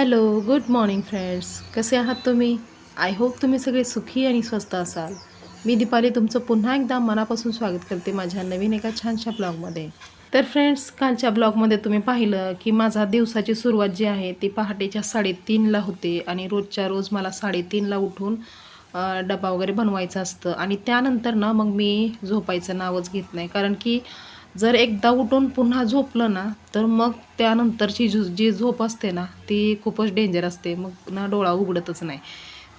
Hello good morning friends कसे आहात तुम्ही? आय होप तुम्ही सगळे सुखी आणि स्वस्त असाल. मी दीपाली तुमचं पुन्हा एकदा मनापासून स्वागत करते माझ्या नवीन एका छानशा ब्लॉगमध्ये. तर फ्रेंड्स कालच्या ब्लॉगमध्ये तुम्ही पाहिलं की माझा दिवसाची सुरुवात जी आहे ती पहाटेच्या साडेतीनला होते आणि रोजच्या रोज मला साडेतीनला उठून डबा वगैरे बनवायचं असतं. आणि त्यानंतर ना मग मी झोपायचं नावच घेत नाही. कारण की जर एकदा उठून पुन्हा झोपलं ना तर मग त्यानंतरची जी जी झोप असते ना ती खूपच डेंजर असते. मग ना डोळा उघडतच नाही.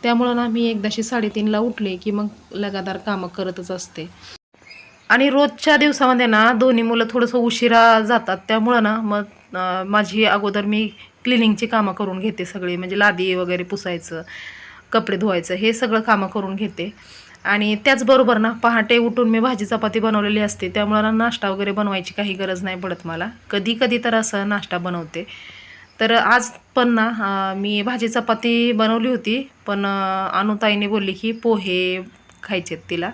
त्यामुळं ना मी एकदाशी साडेतीनला उठले की मग लगातार कामं करतच असते. आणि रोजच्या दिवसामध्ये ना दोन्ही मुलं थोडंसं उशिरा जातात. त्यामुळं ना मग माझी अगोदर मी क्लिनिंगची कामं करून घेते सगळी. म्हणजे लादी वगैरे पुसायचं कपडे धुवायचं हे सगळं कामं करून घेते. आणि त्याचबरोबर ना पहाटे उठून मी भाजी चपाती बनवलेली असते. त्यामुळं ना नाश्ता वगैरे बनवायची काही गरज नाही पडत मला. कधी कधी तर असं नाश्ता बनवते. तर आज पण ना मी भाजी चपाती बनवली होती पण अनुताईने बोलली की पोहे खायचेत तिला.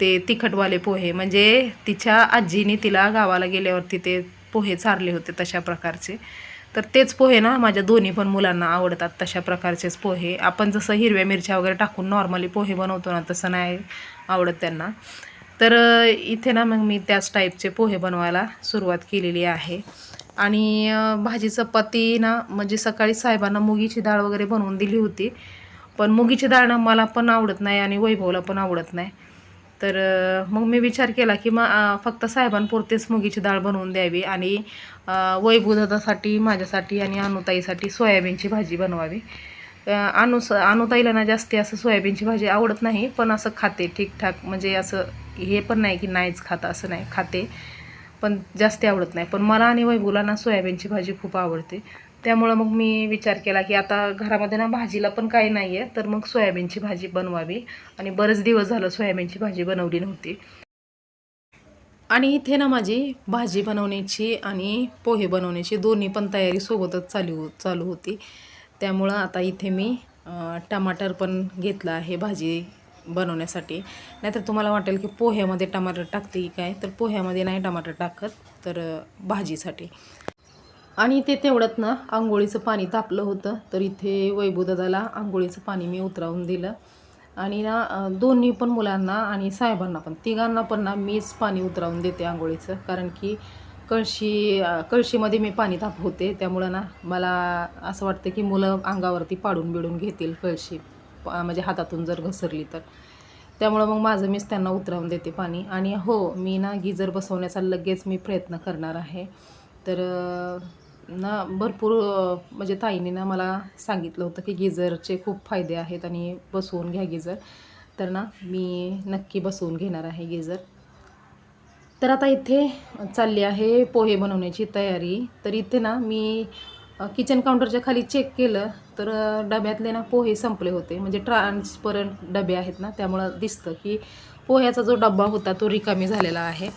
ते तिखटवाले पोहे. म्हणजे तिच्या आजीने तिला गावाला गेल्यावरती ते पोहे चारले होते तशा प्रकारचे. तर तेच पोहे ना माझ्या दोन्ही पण मुलांना आवडतात तशा प्रकारचेच पोहे. आपण जसं हिरव्या मिरच्या वगैरे टाकून नॉर्मली पोहे बनवतो ना तसं नाही आवडत त्यांना. तर इथे ना मग मी त्याच टाईपचे पोहे बनवायला सुरुवात केलेली आहे. आणि भाजी चपाती ना म्हणजे सकाळी साहेबांना मुगीची डाळ वगैरे बनवून दिली होती. पण मुगीची डाळ ना मला पण आवडत नाही आणि वैभवला पण आवडत नाही. तर मग मी विचार केला की मग फक्त साहेबांपुरतेच मुगीची डाळ बनवून द्यावी आणि अ, माझ्यासाठी आणि अनुताईसाठी सोयाबीनची भाजी बनवावी. अनुस अनु अनुताईला ना जास्ती असं सोयाबीनची भाजी आवडत नाही पण असं खाते ठीकठाक. म्हणजे असं हे पण नाही की नाहीच खात असं नाही. खाते पण जास्ती आवडत नाही. पण मला आणि वैभवला ना सोयाबीनची भाजी खूप आवडते. त्यामुळं मग मी विचार केला की आता घरामध्ये ना भाजीला पण काही नाही आहे तर मग सोयाबीनची भाजी बनवावी. आणि बरेच दिवस झालं सोयाबीनची भाजी बनवली नव्हती. आणि इथे ना माझी भाजी बनवण्याची आणि पोहे बनवण्याची दोन्ही पण तयारी सोबतच चालू चालू होती. त्यामुळं आता इथे मी टमाटर पण घेतलं आहे भाजी बनवण्यासाठी. नाहीतर तुम्हाला वाटेल की पोह्यामध्ये टमाटर टाकते की काय? तर पोह्यामध्ये नाही टमाटर टाकत तर भाजीसाठी. आणि ते तेवढ्यात ना आंघोळीचं पाणी तापलं होतं. तर इथे वैभूदादाला आंघोळीचं पाणी मी उतरावून दिलं. आणि ना दोन्ही पण मुलांना आणि साहेबांना पण तिघांना पण ना मीच पाणी उतरावून देते आंघोळीचं. कारण की कळशी कळशीमध्ये मी पाणी तापवते त्यामुळं ना मला असं वाटतं की मुलं अंगावरती पाडून बिडून घेतील कळशी प- म्हणजे हातातून जर घसरली तर. त्यामुळं मग माझं मीच त्यांना उतरावून देते पाणी. आणि हो मी ना गिजर बसवण्याचा लगेच मी प्रयत्न करणार आहे. तर ना भरपूर म्हणजे ताईने ना मला सांगितलं होतं की गिझरचे खूप फायदे आहेत आणि बसवून घ्या गिझर. तर ना मी नक्की बसवून घेणार आहे गिझर. तर आता इथे चालली आहे पोहे बनवण्याची तयारी. तर इथे ना मी किचन काउंटरच्या खाली चेक केलं तर डब्यातले ना पोहे संपले होते. म्हणजे ट्रान्सपरंट डबे आहेत ना त्यामुळं दिसतं की पोह्याचा जो डब्बा होता तो रिकामी झालेला आहे.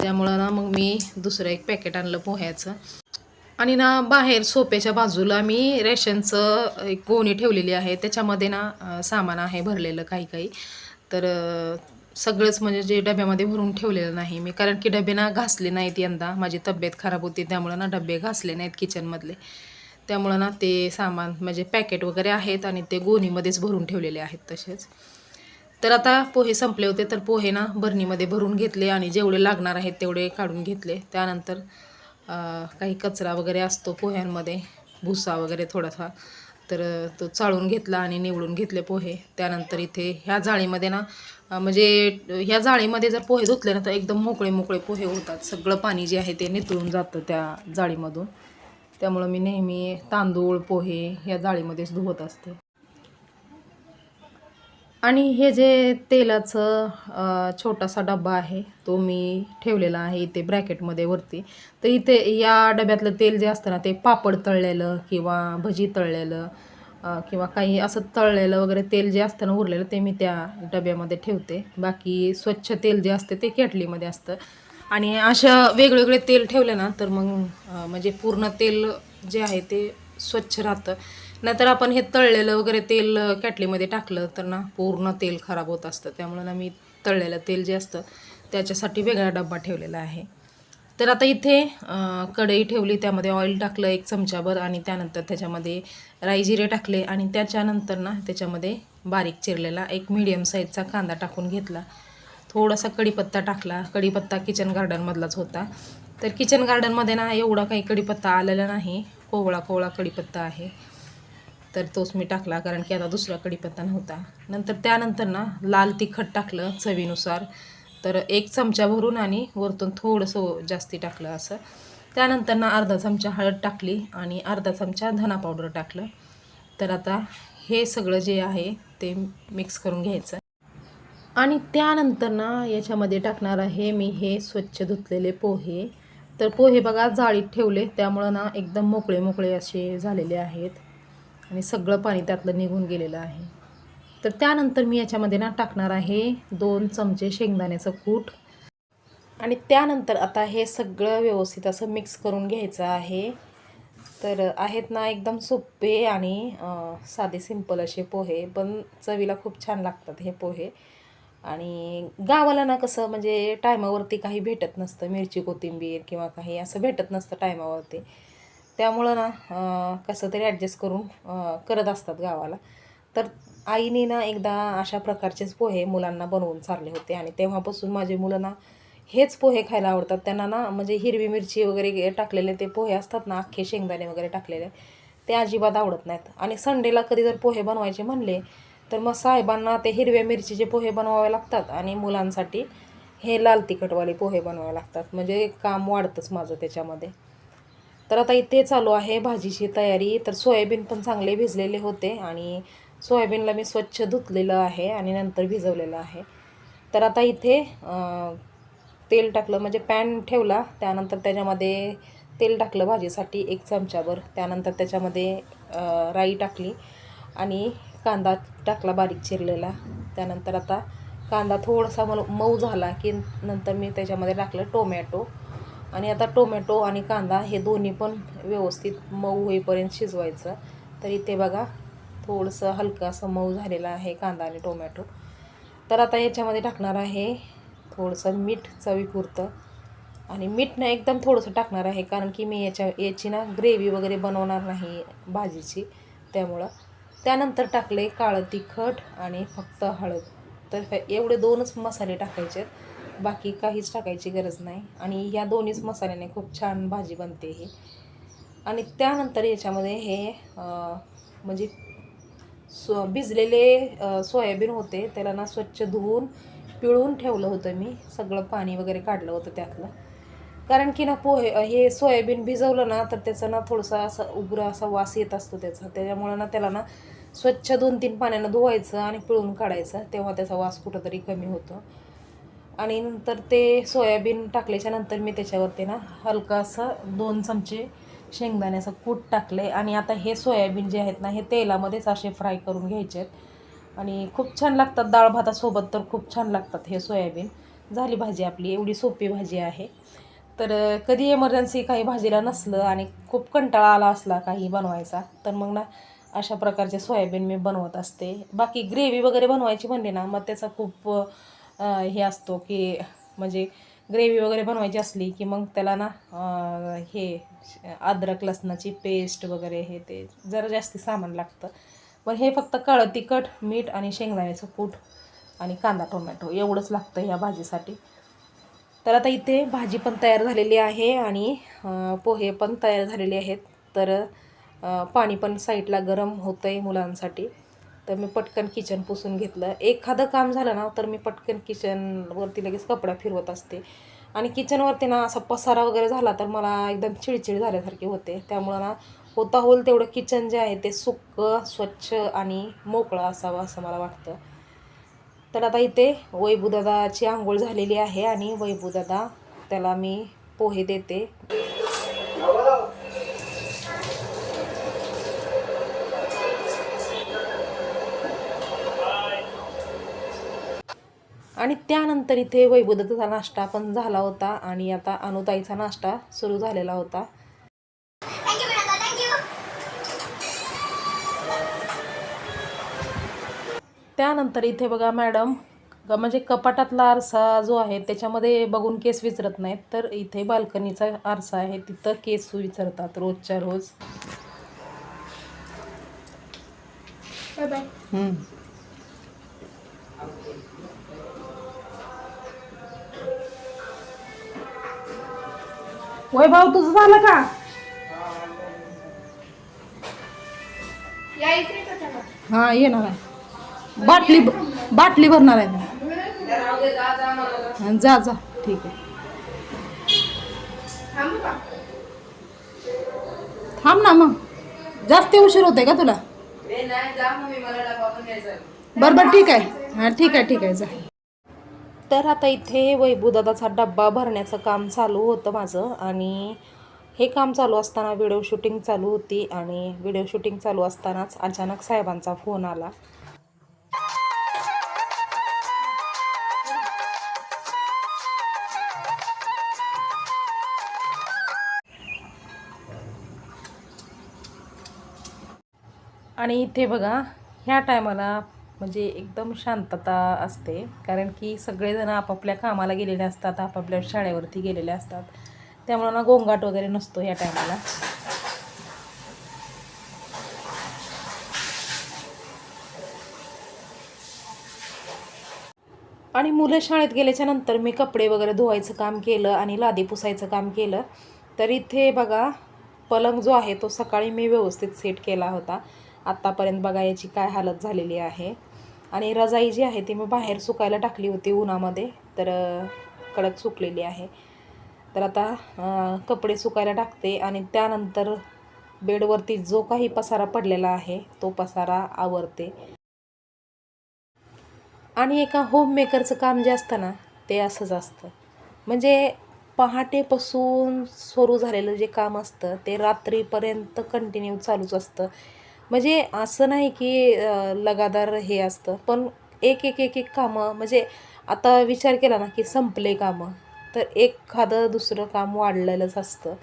त्यामुळं ना मग मी दुसरं एक पॅकेट आणलं पोह्याचं. आणि ना बाहेर सोप्याच्या बाजूला मी रेशनचं एक गोणी ठेवलेली आहे. त्याच्यामध्ये ना सामान आहे भरलेलं काही काही. तर सगळंच म्हणजे जे डब्यामध्ये भरून ठेवलेलं नाही मी. कारण की डबे ना घासले नाहीत यंदा. माझी तब्येत खराब होती त्यामुळं ना डबे घासले नाहीत किचनमधले. त्यामुळं ना ते सामान म्हणजे पॅकेट वगैरे आहेत आणि ते गोणीमध्येच भरून ठेवलेले आहेत तसेच. तर आता पोहे संपले होते तर पोहे ना बरणीमध्ये भरून घेतले आणि जेवढे लागणार आहेत तेवढे काढून घेतले. त्यानंतर काही कचरा वगैरे असतो पोह्यांमध्ये भुसा वगैरे थोडासा. तर तो चाळून घेतला आणि निवडून घेतले पोहे. त्यानंतर इथे ह्या जाळीमध्ये ना म्हणजे ह्या जाळीमध्ये जर पोहे धुतले ना तर एकदम मोकळे मोकळे पोहे होतात सगळं पाणी जे आहे ते नितळून जातं त्या जाळीमधून. त्यामुळं मी नेहमी तांदूळ पोहे ह्या जाळीमध्येच धुवत असते. आणि हे जे तेलाचं छोटासा डब्बा आहे तो मी ठेवलेला आहे इथे ब्रॅकेटमध्ये वरती. तर इथे या डब्यातलं तेल जे असतं ना ते पापड तळलेलं किंवा भजी तळलेलं किंवा काही असं तळलेलं वगैरे तेल जे असतं ना उरलेलं ते मी त्या डब्यामध्ये ठेवते. बाकी स्वच्छ तेल जे असते ते केटलीमध्ये असतं. आणि अशा वेगवेगळे तेल ठेवले ना तर मग म्हणजे पूर्ण तेल जे आहे ते स्वच्छ राहतं. नाहीतर आपण हे तळलेलं वगैरे तेल कॅटलीमध्ये टाकलं तर ना पूर्ण तेल खराब होत असतं. त्यामुळं ना मी तळलेलं तेल जे असतं त्याच्यासाठी वेगळा डब्बा ठेवलेला आहे. तर आता इथे कढई ठेवली त्यामध्ये ऑइल टाकलं एक चमचाभर आणि त्यानंतर त्याच्यामध्ये राई जिरे टाकले आणि त्याच्यानंतर ना त्याच्यामध्ये बारीक चिरलेला एक मीडियम साईजचा कांदा टाकून घेतला. थोडासा कढीपत्ता टाकला. कढीपत्ता किचन गार्डनमधलाच होता. तर किचन गार्डनमध्ये ना एवढा काही कढीपत्ता आलेला नाही. कोवळा कोवळा कढीपत्ता आहे. तर तोच मी टाकला कारण की आता दुसरा कढीपत्ता नव्हता. नंतर त्यानंतर ना लाल तिखट टाकलं चवीनुसार. तर एक चमचा भरून आणि वरतून थोडंसं जास्ती टाकलं असं. त्यानंतर ना अर्धा चमचा हळद टाकली आणि अर्धा चमचा धना पावडर टाकलं. तर आता हे सगळं जे आहे ते मिक्स करून घ्यायचं. आणि त्यानंतर ना याच्यामध्ये टाकणार आहे मी हे स्वच्छ धुतलेले पोहे. तर पोहे बघा जाळीत ठेवले त्यामुळं ना एकदम मोकळे मोकळे असे झालेले आहेत. आणि सगळं पाणी त्यातलं निघून गेलेलं आहे. तर त्यानंतर मी याच्यामध्ये ना टाकणार आहे दोन चमचे शेंगदाण्याचं कूट. आणि त्यानंतर आता हे सगळं व्यवस्थित असं मिक्स करून घ्यायचं आहे. तर आहेत ना एकदम सोपे आणि साधे सिंपल असे पोहे पण चवीला खूप छान लागतात हे पोहे. आणि गावाला ना कसं म्हणजे टायमावरती काही भेटत नसतं मिरची कोथिंबीर किंवा काही असं भेटत नसतं टायमावरती. त्यामुळं ना कसं तरी ॲडजस्ट करून करत असतात गावाला. तर आईने ना एकदा अशा प्रकारचेच पोहे मुलांना बनवून चालले होते आणि तेव्हापासून माझे मुलं ना हेच पोहे खायला आवडतात. त्यांना ना म्हणजे हिरवी मिरची वगैरे टाकलेले ते पोहे असतात ना अख्खे शेंगदाणे वगैरे टाकलेले ते अजिबात आवडत नाहीत. आणि संडेला कधी जर पोहे बनवायचे म्हणले तर मग साहेबांना ते हिरव्या मिरचीचे पोहे बनवावे लागतात आणि मुलांसाठी हे लाल तिखटवाले पोहे बनवावे लागतात. म्हणजे काम वाढतंच माझं त्याच्यामध्ये. तर आता इथे चालू आहे भाजीची तयारी. तर सोयाबीन पण चांगले भिजलेले होते आणि सोयाबीनला मी स्वच्छ धुतलेलं आहे आणि नंतर भिजवलेलं आहे. तर आता इथे तेल टाकलं म्हणजे पॅन ठेवला त्यानंतर त्याच्यामध्ये तेल टाकलं भाजीसाठी एक चमचाभर. त्यानंतर त्याच्यामध्ये राई टाकली आणि कांदा टाकला बारीक चिरलेला. त्यानंतर आता कांदा थोडासा मऊ मऊ झाला की नंतर मी त्याच्यामध्ये टाकलं टोमॅटो. आणि आता टोमॅटो आणि कांदा हे दोन्ही पण व्यवस्थित मऊ होईपर्यंत शिजवायचं. तर इथे बघा थोडंसं हलकं असं मऊ झालेलं आहे कांदा आणि टोमॅटो. तर आता याच्यामध्ये टाकणार आहे थोडंसं मीठ चवीपुरतं. आणि मीठ ना एकदम थोडंसं टाकणार आहे कारण की मी याच्या याची ना ग्रेव्ही वगैरे बनवणार नाही भाजीची. त्यामुळं त्यानंतर टाकले काळं तिखट आणि फक्त हळद. तर एवढे दोनच मसाले टाकायचे आहेत बाकी काहीच टाकायची गरज नाही. आणि ह्या दोन्हीच मसाल्याने खूप छान भाजी बनते ही. आणि त्यानंतर याच्यामध्ये हे म्हणजे सो भिजलेले सोयाबीन होते त्याला ना स्वच्छ धुवून पिळून ठेवलं होतं मी. सगळं पाणी वगैरे काढलं होतं त्यातलं. कारण की ना पोहे हे सोयाबीन भिजवलं ना तर त्याचं ना थोडंसं असं उग्र असा वास येत असतो त्याचा. त्याच्यामुळं ना त्याला ना स्वच्छ दोन तीन पाण्यानं धुवायचं आणि पिळून काढायचं तेव्हा त्याचा वास कुठंतरी कमी होतो. आणि नंतर ते सोयाबीन टाकल्याच्या नंतर मी त्याच्यावरती ना हलकं असं दोन चमचे शेंगदाण्याचं कूट टाकले. आणि आता हे सोयाबीन जे आहेत ना हे तेलामध्येच असे फ्राय करून घ्यायचे आहेत. आणि खूप छान लागतात. डाळ भातासोबत तर खूप छान लागतात हे सोयाबीन. झाली भाजी आपली एवढी सोपी भाजी आहे. तर कधी एमर्जन्सी काही भाजीला नसलं आणि खूप कंटाळा आला असला काही बनवायचा तर मग ना अशा प्रकारचे सोयाबीन मी बनवत असते. बाकी ग्रेव्ही वगैरे बनवायची म्हणले ना मग त्याचा खूप हे असतो की म्हणजे ग्रेव्ही वगैरे बनवायची असली की मग त्याला ना हे अद्रक लसणाची पेस्ट वगैरे हे ते जरा जास्ती सामान लागतं. पण हे फक्त काळं तिखट मीठ आणि शेंगदाण्याचं कूट आणि कांदा टोमॅटो एवढंच लागतं ह्या भाजीसाठी. तर आता इथे भाजी पण तयार झालेली आहे आणि पोहे पण तयार झालेले आहेत. तर पाणी पण साईडला गरम होतं आहे मुलांसाठी. तर मी पटकन किचन पुसून घेतलं. एखादं काम झालं ना तर मी पटकन किचनवरती लगेच कपडा फिरवत असते. आणि किचनवरती ना असा पसारा वगैरे झाला तर मला एकदम चिडचिड झाल्यासारखी होते. त्यामुळं ना होता होईल तेवढं किचन जे आहे ते सुक्कं स्वच्छ आणि मोकळं असावं असं मला वाटतं. तर आता इथे वैभूदादाची आंघोळ झालेली आहे आणि वैभूदादा त्याला मी पोहे देते. आणि त्यानंतर इथे वैभवदत्ताचा नाश्ता पण झाला होता आणि आता अनुताईचा नाश्ता सुरू झालेला होता. थँक्यू मॅडम थँक्यू त्यानंतर इथे बघा मॅडम म्हणजे कपाटातला आरसा जो आहे त्याच्यामध्ये बघून केस विचारत नाहीत तर इथे बाल्कनीचा आरसा आहे तिथं केस विचारतात रोजच्या रोज. बाय बाय वैभव तुझं झालं का? हा येणार आहे. बाटली बाटली भरणार आहे. मी. हा, जा जा. ठीक आहे. थांबू का? थांब ना मग. जास्त उशीर होतोय का तुला? बरं बरं ठीक आहे. हां ठीक आहे ठीक आहे जा. तर आता इथे वैभूदादाचा डब्बा भरण्याचं काम चालू होतं माझं आणि हे काम चालू असताना व्हिडिओ शूटिंग चालू होती आणि व्हिडिओ शूटिंग चालू असतानाच अचानक साहेबांचा फोन आला. आणि इथे बघा ह्या टायमाला म्हणजे एकदम शांतता असते. कारण की सगळेजण आपापल्या कामाला गेलेले असतात आपापल्या शाळेवरती गेलेले असतात. त्यामुळं ना गोंगाट वगैरे नसतो ह्या टायमाला. आणि मुलं शाळेत गेल्याच्यानंतर मी कपडे वगैरे धुवायचं काम केलं आणि लादी पुसायचं काम केलं. तर इथे बघा पलंग जो आहे तो सकाळी मी व्यवस्थित सेट केला होता. आत्तापर्यंत बघा याची काय हालत झालेली आहे. आणि रजाई जी आहे ती मी बाहेर सुकायला टाकली होती उन्हामध्ये तर कडक सुकलेली आहे. तर आता कपडे सुकायला टाकते आणि त्यानंतर बेडवरती जो काही पसारा पडलेला आहे तो पसारा आवरते. आणि एका होममेकरचं काम जे असतं ना ते असंच असतं. म्हणजे पहाटेपासून सुरू झालेलं जे काम असतं ते रात्रीपर्यंत कंटिन्यू चालूच असतं. म्हणजे असं नाही की लगादार लगातार हे असतं. पण एक एक एक एक कामं म्हणजे आता विचार केला ना की संपले कामं तर एखादं दुसरं काम वाढलेलंच असतं.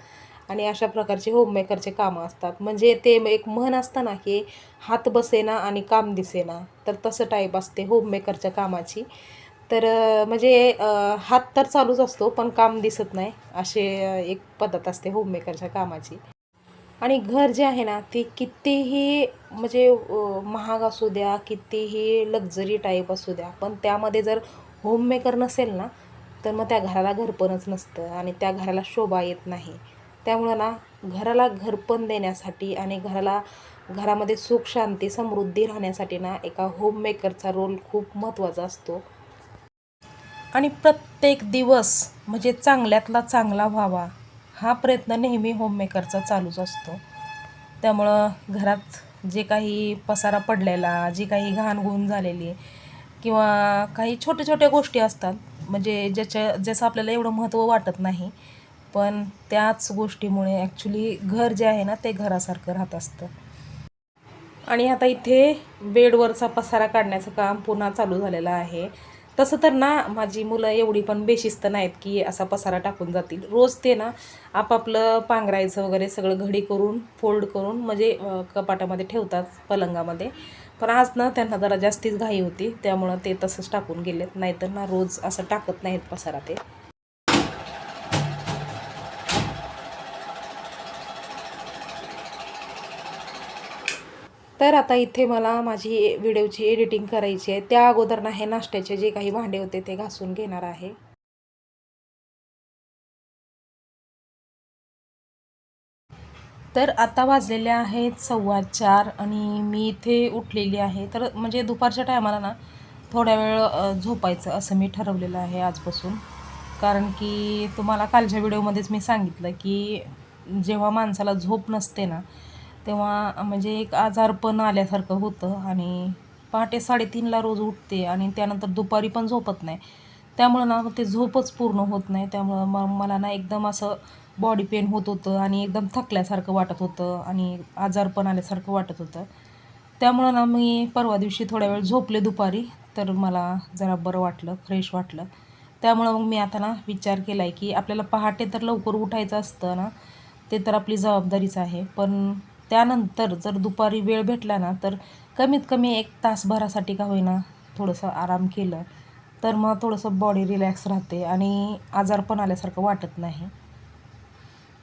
आणि अशा प्रकारचे होममेकरचे कामं असतात. म्हणजे ते एक म्हण असतं ना की हात बसेना आणि काम दिसेना. तर तसं टाईप असते होममेकरच्या कामाची. तर म्हणजे हात तर चालूच असतो पण काम दिसत नाही असे एक पद्धत असते होममेकरच्या कामाची. आणि घर जे आहे ना ते कितीही म्हणजे महाग असू द्या कितीही लक्झरी टाईप असू द्या पण त्यामध्ये जर होममेकर नसेल ना तर मग त्या घराला घरपणच नसतं आणि त्या घराला शोभा येत नाही. त्यामुळं ना घराला घरपण देण्यासाठी आणि घराला घरामध्ये सुख शांती समृद्धी राहण्यासाठी ना एका होममेकरचा रोल खूप महत्त्वाचा असतो. आणि प्रत्येक दिवस म्हणजे चांगल्यातला चांगला व्हावा. हा प्रयत्न नेहमी होममेकरचा चालूच असतो. त्यामुळं घरात जे काही पसारा पडलेला जी काही घाणगुण झालेली किंवा काही छोट्या छोट्या गोष्टी असतात म्हणजे ज्याच्या ज्याचं आपल्याला एवढं महत्त्व वाटत नाही पण त्याच गोष्टीमुळे ॲक्च्युली घर जे आहे ना ते घरासारखं राहत असतं. आणि आता इथे बेडवरचा पसारा काढण्याचं काम पुन्हा चालू झालेलं आहे. तसं तर ना माझी मुलं एवढी पण बेशिस्त नाहीत की असा पसारा टाकून जातील. रोज ते ना आपापलं पांघरायचं वगैरे सगळं घडी करून फोल्ड करून म्हणजे कपाटामध्ये ठेवतात पलंगामध्ये. पण आज ना त्यांना जरा जास्तीच घाई होती त्यामुळं ते तसंच टाकून गेलेत. नाहीतर ना रोज असं टाकत नाहीत पसारा ते. तर आता इथे मला माझी व्हिडिओची एडिटिंग करायची आहे. त्या अगोदर ना हे नाश्त्याचे जे काही भांडे होते ते घासून घेणार आहे. तर आता वाजलेले आहेत सव्वा चार आणि मी इथे उठलेली आहे. तर म्हणजे दुपारच्या टायमाला ना थोड्या वेळ झोपायचं असं मी ठरवलेलं आहे आजपासून. कारण की तुम्हाला कालच्या व्हिडिओमध्येच मी सांगितलं की जेव्हा माणसाला झोप नसते ना तेव्हा म्हणजे एक आजारपण आल्यासारखं होतं आणि पहाटे साडेतीनला रोज उठते आणि त्यानंतर दुपारी पण झोपत नाही. त्यामुळं ना ते झोपच पूर्ण होत नाही. त्यामुळं मग मला ना एकदम असं बॉडी पेन होत होतं आणि एकदम थकल्यासारखं वाटत होतं आणि आजारपण आल्यासारखं वाटत होतं. त्यामुळं ना मी परवा दिवशी थोड्या वेळ झोपले दुपारी तर मला जरा बरं वाटलं फ्रेश वाटलं. त्यामुळं मग मी आता ना विचार केला आहे की आपल्याला पहाटे तर लवकर उठायचं असतं ना ते तर आपली जबाबदारीच आहे. पण त्यानंतर जर दुपारी वेळ भेटला ना तर कमीत कमी एक तासभरासाठी का होईना थोडंसं आराम केलं तर मग थोडंसं बॉडी रिलॅक्स राहते आणि आजारपण आल्यासारखं वाटत नाही.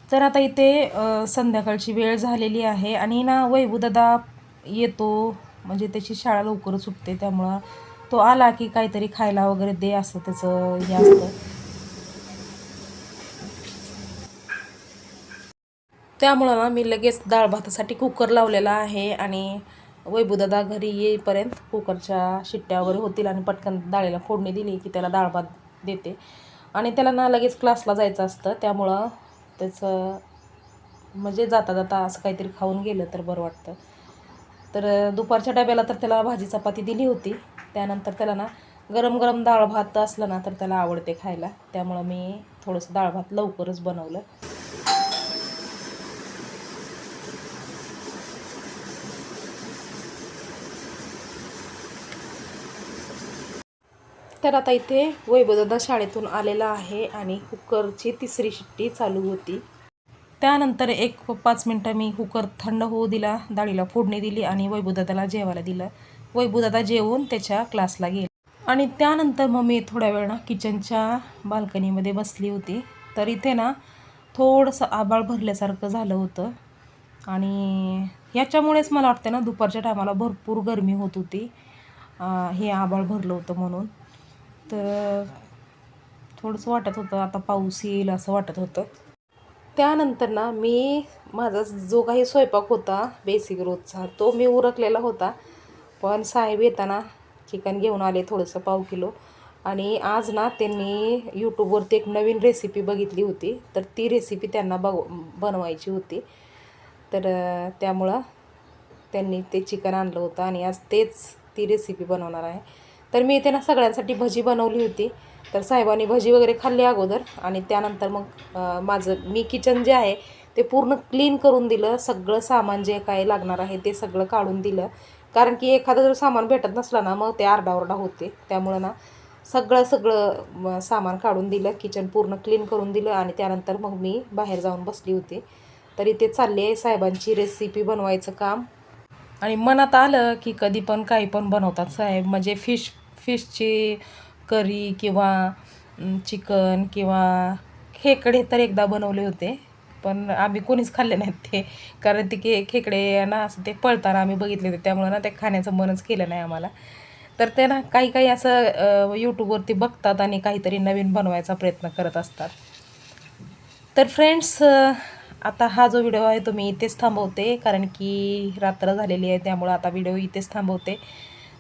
तर आता इथे संध्याकाळची वेळ झालेली आहे आणि ना वैभूदादा येतो म्हणजे त्याची शाळा लवकर सुटते त्यामुळं तो आला की काहीतरी खायला वगैरे दे असं त्याचं हे असतं. त्यामुळं ना मी लगेच डाळ भातासाठी कुकर लावलेला आहे आणि वैभूदादा घरी येईपर्यंत कुकरच्या शिट्ट्या वगैरे होतील आणि पटकन डाळीला फोडणी दिली की त्याला डाळ भात देते. आणि त्याला ना लगेच क्लासला जायचं असतं त्यामुळं त्याचं म्हणजे जाता जाता असं काहीतरी खाऊन गेलं तर बरं वाटतं. तर दुपारच्या डब्याला तर त्याला भाजी चपाती दिली होती त्यानंतर त्याला ना गरम गरम डाळ भात असलं ना तर त्याला आवडते खायला. त्यामुळं मी थोडंसं डाळ भात लवकरच बनवलं. तर आता इथे वैभवदादा शाळेतून आलेला आहे आणि कुकरची तिसरी शिट्टी चालू होती. त्यानंतर एक पाच मिनटं मी कुकर थंड होऊ दिला डाळीला फोडणी दिली आणि वैभवदादाला जेवायला दिलं. वैभवदादा जेवून त्याच्या क्लासला गेला. आणि त्यानंतर मग मी थोड्या वेळ ना किचनच्या बाल्कनीमध्ये बसली होती. तर इथे ना थोडंसं आबाळ भरल्यासारखं झालं होतं. आणि ह्याच्यामुळेच मला वाटतं ना दुपारच्या टायमाला भरपूर गरमी होत होती. हे आबाळ भरलं होतं म्हणून. तर थोडंसं वाटत होतं आता पाऊस येईल असं वाटत होतं. त्यानंतर ना मी माझा जो काही स्वयंपाक होता बेसिक रोजचा तो मी उरकलेला होता. पण साहेब येताना चिकन घेऊन आले थोडंसं पाव किलो. आणि आज ना त्यांनी यूट्यूबवरती एक नवीन रेसिपी बघितली होती. तर ती रेसिपी त्यांना बघ बनवायची होती. तर त्यामुळं त्यांनी ते चिकन आणलं होतं. आणि आज तेच ती रेसिपी बनवणार आहे. तर मी इथे ना सगळ्यांसाठी भजी बनवली होती. तर साहेबांनी भजी वगैरे खाल्ली अगोदर आणि त्यानंतर मग माझं मी किचन जे आहे ते पूर्ण क्लीन करून दिलं. सगळं सामान जे काय लागणार आहे ते सगळं काढून दिलं. कारण की एखादं जर सामान भेटत नसलं ना मग ते आरडाओरडा होते. त्यामुळं ना सगळं सगळं सामान काढून दिलं. किचन पूर्ण क्लीन करून दिलं आणि त्यानंतर मग मी बाहेर जाऊन बसली होती. तर इथे चालली आहे साहेबांची रेसिपी बनवायचं काम. आणि मनात आलं की कधी पण काही पण बनवतात साहेब. म्हणजे फिश फिशची करी किंवा चिकन किंवा खेकडे तर एकदा बनवले होते. पण आम्ही कोणीच खाल्ले नाहीत ते. कारण ते के खेकडे ना असं ते पळताना आम्ही बघितले होते. त्यामुळं ना ते खाण्याचं मनच केलं नाही आम्हाला. तर ते ना काही काही असं यूट्यूबवरती बघतात आणि काहीतरी नवीन बनवायचा प्रयत्न करत असतात. तर फ्रेंड्स आता हा जो व्हिडिओ आहे तो मी इथेच थांबवते. कारण की रात्र झालेली आहे त्यामुळं आता व्हिडिओ इथेच थांबवते.